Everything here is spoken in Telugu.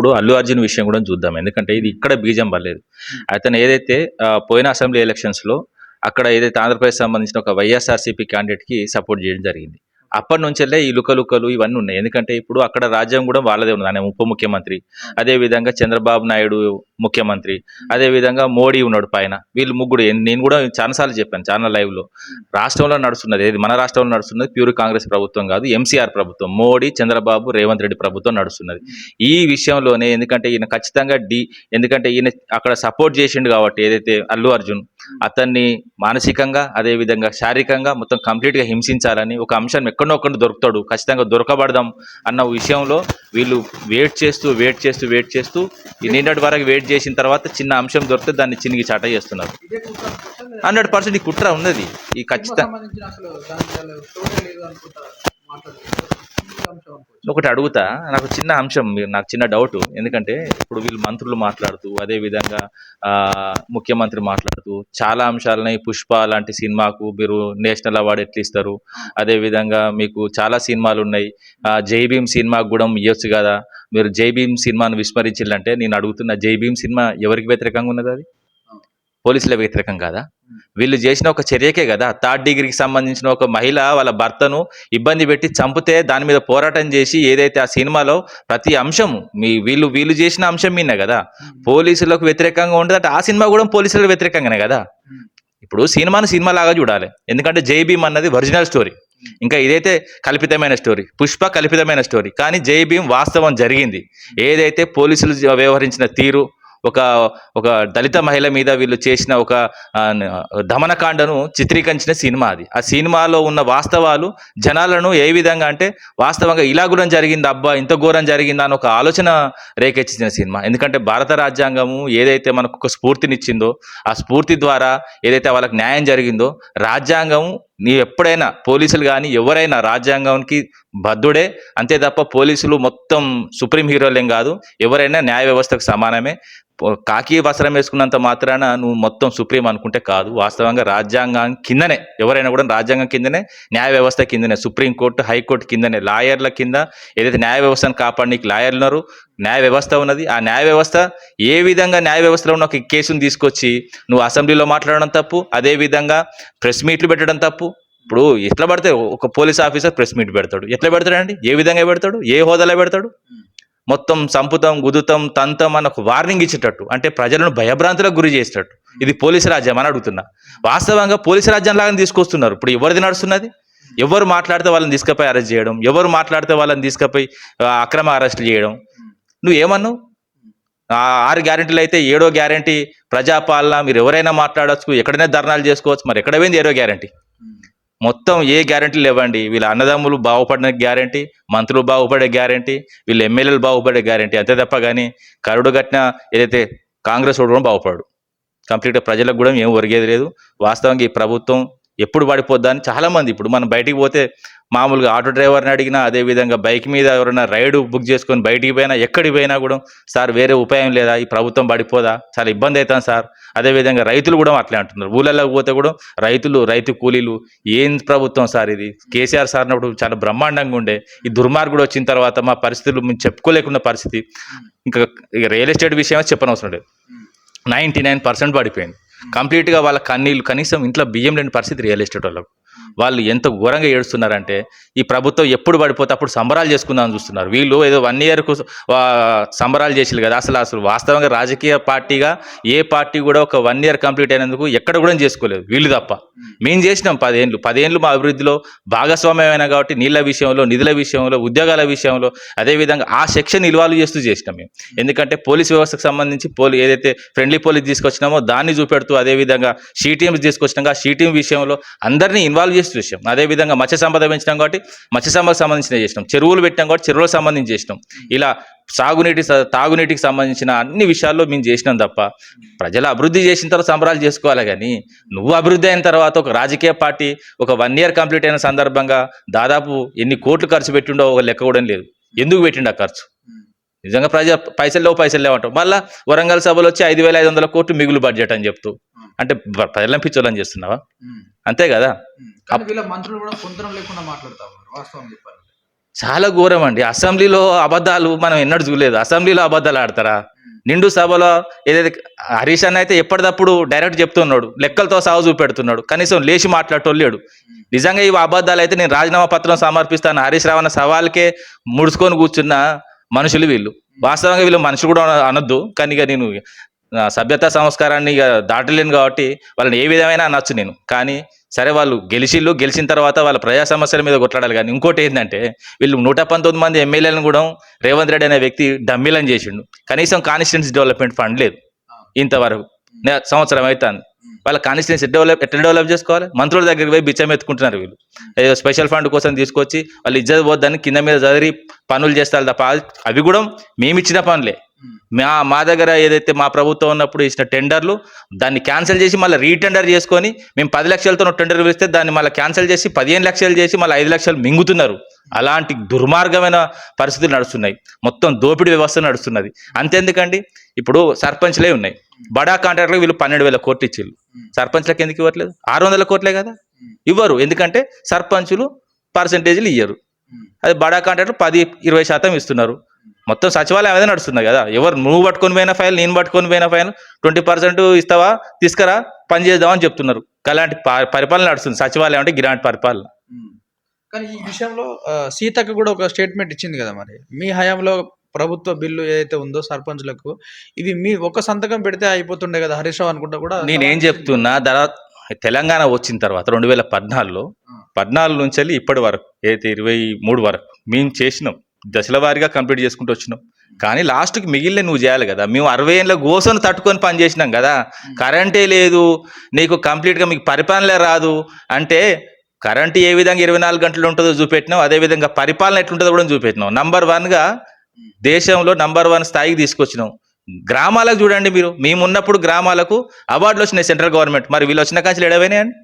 ఇప్పుడు అల్లు అర్జున్ విషయం కూడా చూద్దాం. ఎందుకంటే ఇది ఇక్కడ బీజం పడలేదు. అతను ఏదైతే పోయిన అసెంబ్లీ ఎలక్షన్స్లో అక్కడ ఏదైతే ఆంధ్రప్రదేశ్ సంబంధించిన ఒక వైఎస్ఆర్సీపీ క్యాండిడేట్కి సపోర్ట్ చేయడం జరిగింది. అప్పటి నుంచెల్లే ఈ లుకలుకలు ఇవన్నీ ఉన్నాయి. ఎందుకంటే ఇప్పుడు అక్కడ రాజ్యం కూడా వాళ్ళదే ఉన్నది. ఆయన ఉప ముఖ్యమంత్రి అదే విధంగా చంద్రబాబు నాయుడు ముఖ్యమంత్రి అదే విధంగా మోడీ ఉన్నాడు పైన. వీళ్ళు ముగ్గురు నేను కూడా చాలాసార్లు చెప్పాను చాలా లైవ్లో. రాష్ట్రంలో నడుస్తున్నది ఏది? మన రాష్ట్రంలో నడుస్తున్నది ప్యూర్ కాంగ్రెస్ ప్రభుత్వం కాదు ఎంసీఆర్ ప్రభుత్వం. మోడీ చంద్రబాబు రేవంత్ రెడ్డి ప్రభుత్వం నడుస్తున్నది. ఈ విషయంలోనే ఎందుకంటే ఈయన ఖచ్చితంగా డి ఎందుకంటే ఈయన అక్కడ సపోర్ట్ చేసిండు కాబట్టి ఏదైతే అల్లు అర్జున్ అతన్ని మానసికంగా అదే విధంగా శారీరకంగా మొత్తం కంప్లీట్గా హింసించాలని ఒక అంశం ఎక్కడో ఒక్కడిని దొరుకుతాడు. ఖచ్చితంగా దొరకబడదాం అన్న విషయంలో వీళ్ళు వెయిట్ చేస్తూ వెయిట్ చేస్తూ వెయిట్ చేస్తూ ఈ నిన్నటి వరకు వెయిట్ చేసిన తర్వాత చిన్న అంశం దొరికితే దాన్ని చినిగి చాట చేస్తున్నారు. హండ్రెడ్ పర్సెంట్ ఈ కుట్ర ఉన్నది. ఈ ఖచ్చితంగా ఒకటి అడుగుతా. నాకు చిన్న అంశం మీరు- నాకు చిన్న డౌట్ ఎందుకంటే ఇప్పుడు వీళ్ళు మంత్రులు మాట్లాడుతూ అదే విధంగా ఆ, ముఖ్యమంత్రి మాట్లాడుతూ చాలా అంశాలని పుష్ప లాంటి సినిమాకు మీరు నేషనల్ అవార్డు ఎట్లా ఇస్తారు? అదే విధంగా మీకు చాలా సినిమాలు ఉన్నాయి. ఆ, జై భీమ్ సినిమాకు కూడా ఇవ్వచ్చు కదా? మీరు జై భీమ్ సినిమాను విస్మరించాలంటే నేను అడుగుతున్న జై భీమ్ సినిమా ఎవరికి వ్యతిరేకంగా ఉన్నది అది? పోలీసుల వ్యతిరేకం కాదా? వీళ్ళు చేసిన ఒక చర్యకే కదా. థర్డ్ డిగ్రీకి సంబంధించిన ఒక మహిళ వాళ్ళ భర్తను ఇబ్బంది పెట్టి చంపితే దాని మీద పోరాటం చేసి ఏదైతే ఆ సినిమాలో ప్రతి అంశం మీ వీళ్ళు వీళ్ళు చేసిన అంశం మీనే కదా. పోలీసులకు వ్యతిరేకంగా ఉండదు. అంటే ఆ సినిమా కూడా పోలీసులకు వ్యతిరేకంగానే కదా. ఇప్పుడు సినిమాను సినిమా లాగా చూడాలి. ఎందుకంటే జై భీమ్ అన్నది ఒరిజినల్ స్టోరీ. ఇంకా ఇదైతే కల్పితమైన స్టోరీ. పుష్ప కల్పితమైన స్టోరీ. కానీ జై భీమ్ వాస్తవం జరిగింది. ఏదైతే పోలీసులు వ్యవహరించిన తీరు ఒక ఒక దళిత మహిళ మీద వీళ్ళు చేసిన ఒక దమనకాండను చిత్రీకరించిన సినిమా అది. ఆ సినిమాలో ఉన్న వాస్తవాలు జనాలను ఏ విధంగా అంటే వాస్తవంగా ఇలా కూడా జరిగింది అబ్బా ఇంత ఘోరం జరిగిందా అని ఒక ఆలోచన రేకెచ్చిన సినిమా. ఎందుకంటే భారత రాజ్యాంగము ఏదైతే మనకు ఒక స్ఫూర్తినిచ్చిందో ఆ స్ఫూర్తి ద్వారా ఏదైతే వాళ్ళకి న్యాయం జరిగిందో రాజ్యాంగం నీ ఎప్పుడైనా పోలీసులు కానీ ఎవరైనా రాజ్యాంగానికి బద్ధుడే అంతే తప్ప పోలీసులు మొత్తం సుప్రీం హీరోలేం కాదు. ఎవరైనా న్యాయ వ్యవస్థకు సమానమే. కాకి వస్త్రం వేసుకున్నంత మాత్రాన నువ్వు మొత్తం సుప్రీం అనుకుంటే కాదు. వాస్తవంగా రాజ్యాంగం కిందనే ఎవరైనా కూడా రాజ్యాంగం కిందనే న్యాయ వ్యవస్థ కిందనే సుప్రీం కోర్టు హైకోర్టు కిందనే లాయర్ల కింద ఏదైతే న్యాయ వ్యవస్థను కాపాడడానికి లాయర్లు ఉన్నారు న్యాయ వ్యవస్థ ఉన్నది. ఆ న్యాయ వ్యవస్థ ఏ విధంగా న్యాయ వ్యవస్థలో ఉన్న ఒక కేసును తీసుకొచ్చి నువ్వు అసెంబ్లీలో మాట్లాడడం తప్పు అదే విధంగా ప్రెస్ మీట్లు పెట్టడం తప్పు. ఇప్పుడు ఎట్లా పడితే ఒక పోలీస్ ఆఫీసర్ ప్రెస్ మీట్ పెడతాడు. ఎట్లా పెడతాడండి? ఏ విధంగా పెడతాడు? ఏ హోదాలో పెడతాడు? మొత్తం సంపుతం గుదుతం తంతం అని ఒక వార్నింగ్ ఇచ్చేటట్టు. అంటే ప్రజలను భయభ్రాంతులకు గురి చేసేటట్టు. ఇది పోలీసు రాజ్యం అని అడుగుతున్నా. వాస్తవంగా పోలీసు రాజ్యం లాగా తీసుకొస్తున్నారు. ఇప్పుడు ఎవరిది నడుస్తున్నది? ఎవరు మాట్లాడితే వాళ్ళని తీసుకుపోయి అరెస్ట్ చేయడం ఎవరు మాట్లాడితే వాళ్ళని తీసుకుపోయి అక్రమ అరెస్ట్ చేయడం నువ్వు ఏమన్నావు ఆరు గ్యారెంటీలు అయితే ఏడో గ్యారెంటీ. ప్రజాపాలన మీరు ఎవరైనా మాట్లాడవచ్చు ఎక్కడైనా ధర్నాలు చేసుకోవచ్చు మరి ఎక్కడ పోయింది ఏడో గ్యారెంటీ? మొత్తం ఏ గ్యారెంటీలు ఇవ్వండి వీళ్ళ అన్నదమ్ములు బాగుపడిన గ్యారెంటీ మంత్రులు బాగుపడే గ్యారెంటీ వీళ్ళ ఎమ్మెల్యేలు బాగుపడే గ్యారెంటీ. అంతే తప్ప కానీ కరుడు కట్టిన ఏదైతే కాంగ్రెస్ కూడా బాగుపడు కంప్లీట్గా ప్రజలకు కూడా ఏం ఒరిగేది లేదు. వాస్తవంగా ఈ ప్రభుత్వం ఎప్పుడు పడిపోద్దా అని చాలా మంది ఇప్పుడు మనం బయటికి పోతే మామూలుగా ఆటో డ్రైవర్ని అడిగినా అదే విధంగా బైక్ మీద ఎవరైనా రైడ్ బుక్ చేసుకొని బయటికి పోయినా ఎక్కడికి పోయినా కూడా సార్ వేరే ఉపాయం లేదా? ఈ ప్రభుత్వం పడిపోదా? చాలా ఇబ్బంది అవుతాం సార్. అదే విధంగా రైతులు కూడా అట్లే అంటున్నారు. ఊళ్ళలోకి పోతే కూడా రైతులు రైతు కూలీలు ఏం ప్రభుత్వం సార్ ఇది? కేసీఆర్ సార్ అన్నప్పుడు చాలా బ్రహ్మాండంగా ఉండే. ఈ దుర్మార్గుడు వచ్చిన తర్వాత మా పరిస్థితులు మేము చెప్పుకోలేకున్న పరిస్థితి. ఇంకా ఇక రియల్ ఎస్టేట్ విషయమే చెప్పనవసరం లేదు. నైంటీ నైన్ పర్సెంట్ పడిపోయింది. కంప్లీట్గా వాళ్ళ కన్నీళ్ళు కనీసం ఇంట్లో బియ్యం లేని పరిస్థితి రియల్ ఎస్టేట్ వాళ్ళకు. వాళ్ళు ఎంత ఘోరంగా ఏడుస్తున్నారంటే ఈ ప్రభుత్వం ఎప్పుడు పడిపోతే అప్పుడు సంబరాలు చేసుకుందామని చూస్తున్నారు. వీళ్ళు ఏదో వన్ ఇయర్కు సంబరాలు చేసిరు కదా. అసలు అసలు వాస్తవంగా రాజకీయ పార్టీగా ఏ పార్టీ కూడా ఒక వన్ ఇయర్ కంప్లీట్ అయినందుకు ఎక్కడ కూడా చేసుకోలేదు. వీళ్ళు తప్ప. మేము. చేసినాం పదేళ్ళు పదేళ్ళు మా అభివృద్ధిలో భాగస్వామ్యమైన కాబట్టి నీళ్ళ విషయంలో నిధుల విషయంలో ఉద్యోగాల విషయంలో అదేవిధంగా ఆ సెక్షన్ ఇన్వాల్వ్ చేస్తూ చేసినాం మేము. ఎందుకంటే పోలీస్ వ్యవస్థకు సంబంధించి పోలీ ఏదైతే ఫ్రెండ్లీ పోలీస్ తీసుకొచ్చినామో దాన్ని చూపెడుతూ అదేవిధంగా షీ టీమ్స్ తీసుకొచ్చినాం ఆ షీ టీమ్ విషయంలో అందరినీ ఇన్వాల్వ్ ఇవాల్వ్ చేసిన విషయం. అదేవిధంగా మత్స్య సంపద పెంచినాం కాబట్టి మత్స్య సంపద సంబంధించిన చేసినాం. చెరువులు పెట్టాం కాబట్టి చెరువులకు సంబంధించి చేసినాం. ఇలా సాగునీటి తాగునీటికి సంబంధించిన అన్ని విషయాల్లో మేము చేసినాం తప్ప ప్రజలు అభివృద్ధి చేసిన తర్వాత సంబరాలు చేసుకోవాలి కానీ నువ్వు అభివృద్ధి అయిన తర్వాత ఒక రాజకీయ పార్టీ ఒక వన్ ఇయర్ కంప్లీట్ అయిన సందర్భంగా దాదాపు ఎన్ని కోట్లు ఖర్చు పెట్టిండో ఒక లెక్క కూడా లేదు. ఎందుకు పెట్టిండు ఆ ఖర్చు? నిజంగా ప్రజ పైసలు లేవు పైసలు లేవు మళ్ళీ వరంగల్ సభలో వచ్చి ఐదు వేల ఐదు వందల కోట్లు మిగులు బడ్జెట్ అని చెప్తూ అంటే ప్రజలను పిచ్చోళ్ళని చేస్తున్నావా? అంతే కదా? మంత్రులు కూడా లేకుండా మాట్లాడతా ఉన్నారు వాస్తవం చెప్పాలి చాలా ఘోరం అండి. అసెంబ్లీలో అబద్ధాలు మనం ఎన్నడూ చూడలేదు. అసెంబ్లీలో అబద్ధాలు ఆడతారా? నిండు సభలో ఏదైతే హరీష్ అన్న అయితే ఎప్పటికప్పుడు డైరెక్ట్ చెప్తున్నాడు. లెక్కలతో సాగు చూపెడుతున్నాడు. కనీసం లేచి మాట్లాడటోళ్ళేడు నిజంగా ఈ అబద్ధాలు అయితే నేను రాజీనామా పత్రం సమర్పిస్తాను. హరీష్ రావు అన్న సవాల్కే ముడుచుకొని కూర్చున్న మనుషులు వీళ్ళు. వాస్తవంగా వీళ్ళు మనుషులు కూడా అనొద్దు. కానీ ఇక నేను సభ్యత సంస్కారాన్ని ఇక దాటలేను కాబట్టి వాళ్ళని ఏ విధమైన అనొచ్చు నేను. కానీ సరే వాళ్ళు గెలిచిళ్ళు గెలిచిన తర్వాత వాళ్ళ ప్రజా సమస్యల మీద కొట్లాడాలి. కానీ ఇంకోటి ఏంటంటే వీళ్ళు నూట పంతొమ్మిది మంది ఎమ్మెల్యేలను కూడా రేవంత్ రెడ్డి అనే వ్యక్తి డమ్మిలని చేసిండు. కనీసం కాన్స్టిట్యున్సీ డెవలప్మెంట్ ఫండ్ లేదు ఇంతవరకు. సంవత్సరం అవుతుంది వాళ్ళ కాన్స్టిట్యున్సీ డెవలప్ ఎట్లా డెవలప్ చేసుకోవాలి? మంత్రుల దగ్గరికి పోయి బిచ్చం ఎత్తుకుంటున్నారు వీళ్ళు. ఏదో స్పెషల్ ఫండ్ కోసం తీసుకొచ్చి వాళ్ళు ఇజ్జత పోద్దని కింద మీద చదివి పనులు చేస్తారు తప్ప అవి కూడా మేము ఇచ్చిన పనులే. మా మా దగ్గర ఏదైతే మా ప్రభుత్వం ఉన్నప్పుడు ఇచ్చిన టెండర్లు దాన్ని క్యాన్సిల్ చేసి మళ్ళీ రీటెండర్ చేసుకొని మేము పది లక్షలతో టెండర్ పిలిస్తే దాన్ని మళ్ళీ క్యాన్సిల్ చేసి పదిహేను లక్షలు చేసి మళ్ళీ ఐదు లక్షలు మింగుతున్నారు. అలాంటి దుర్మార్గమైన పరిస్థితులు నడుస్తున్నాయి. మొత్తం దోపిడీ వ్యవస్థ నడుస్తున్నది. అంతెందుకండి? ఇప్పుడు సర్పంచ్లే ఉన్నాయి. బడా కాంట్రాక్టర్లకు వీళ్ళు పన్నెండు వేల కోట్లు ఇచ్చిళ్ళు. సర్పంచ్లకు ఎందుకు ఇవ్వట్లేదు? ఆరు వందల కోట్లే కదా? ఇవ్వరు. ఎందుకంటే సర్పంచులు పర్సంటేజ్లు ఇయ్యరు. అది బడా కాంట్రాక్టర్ పది ఇరవై శాతం ఇస్తున్నారు. మొత్తం సచివాలయం అదే నడుస్తుంది కదా. ఎవరు నువ్వు పట్టుకొని పోయిన ఫైల్ నేను పట్టుకొని పోయిన ఫైల్ ట్వంటీ పర్సెంట్ ఇస్తావా? తీసుకురా పని చేద్దామని చెప్తున్నారు. అలాంటి పరిపాలన నడుస్తుంది. సచివాలయం అంటే గిరాంటి పరిపాలన. కానీ ఈ విషయంలో ఆ, సీతక్క కూడా ఒక స్టేట్మెంట్ ఇచ్చింది కదా మరి. మీ హయాంలో ప్రభుత్వ బిల్లు ఏదైతే ఉందో సర్పంచ్లకు ఇది మీ ఒక సంతకం పెడితే అయిపోతుండే కదా హరీష్ రావు అనుకుంటా కూడా? నేనేం చెప్తున్నా తర్వాత తెలంగాణ వచ్చిన తర్వాత రెండు వేల పద్నాలుగులో పద్నాలుగు నుంచి వెళ్ళి ఇప్పటి వరకు ఏదైతే ఇరవై మూడు వరకు మేము చేసినాం. దశల వారీగా కంప్లీట్ చేసుకుంటూ వచ్చినాం. కానీ లాస్ట్కి మిగిలిన నువ్వు చేయాలి కదా. మేము అరవై ఏళ్ళ గోసను తట్టుకొని పని చేసినాం కదా. కరెంటే లేదు. నీకు కంప్లీట్గా మీకు పరిపాలన రాదు. అంటే కరెంట్ ఏ విధంగా ఇరవై నాలుగు గంటలు ఉంటుందో చూపెట్టినాం అదే విధంగా పరిపాలన ఎట్లుంటుందో కూడా చూపెట్టినాం నంబర్ వన్గా దేశంలో నంబర్ వన్ స్థాయికి తీసుకొచ్చినాం గ్రామాలకు చూడండి మీరు. మేము ఉన్నప్పుడు గ్రామాలకు అవార్డులు వచ్చినాయి సెంట్రల్ గవర్నమెంట్. మరి వీళ్ళు వచ్చిన కాంచెలు ఎడవైనాయండి